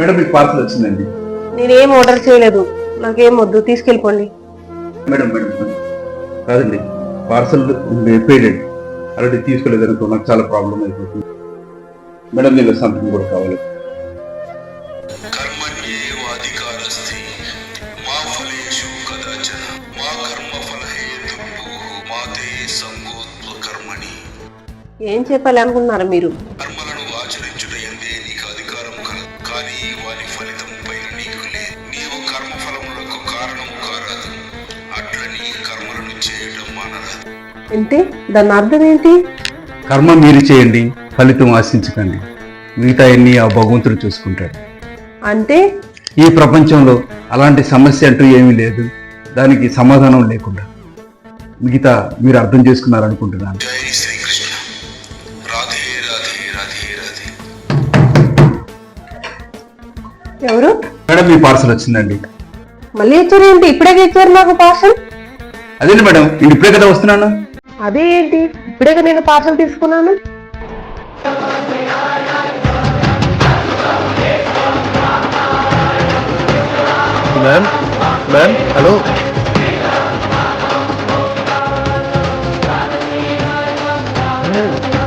Madam మీకు parcel వచ్చిందండి. నేనేం ఆర్డర్ చేయలేదు. నాకేం వద్దు తీసుకెళ్ళిపోండి. మేడం మేడం కాదండి పార్సల్ పేడ్ ఆల్రెడీ తీసుకెళ్ళేదనుకో నాకు చాలా ప్రాబ్లం అయిపోతుంది. మేడం నేను సంతకం కూడా కావాలి. ఏం చెప్పాలనుకున్నారు మీరు? కానీ వాని ఫలితం పైన నీకు లేదు నీవు కర్మఫలములకు కారణము కారాదు. అట్లని కర్మలను చేయటం మానరాదు. ఏంటి దాని అర్థం ఏంటి? కర్మ మీరు చేయండి ఫలితం ఆశించకండి. మిగతా ఎన్ని ఆ భగవంతుడు చూసుకుంటాడు. అంటే? ఈ ప్రపంచంలో అలాంటి సమస్య అంటూ ఏమీ లేదు. దానికి సమాధానం లేకుండా. మిగతా మీరు అర్థం చేసుకున్నారనుకుంటున్నాను. జై శ్రీకృష్ణ. రాధే రాధే రాధే రాధే. ఎవరు? మేడం మీ పార్సల్ వచ్చిందండి. మళ్ళీ ఇచ్చారు ఏంటి? ఇప్పుడే ఇచ్చారు నాకు పార్సల్? అదేంటి మేడం? నేను ఇప్పుడే కదా వస్తున్నాను. అదే ఏంటి? ఇప్పుడే నేను పార్సల్ తీసుకున్నాను. Ma'am ma'am hello Mm-hmm.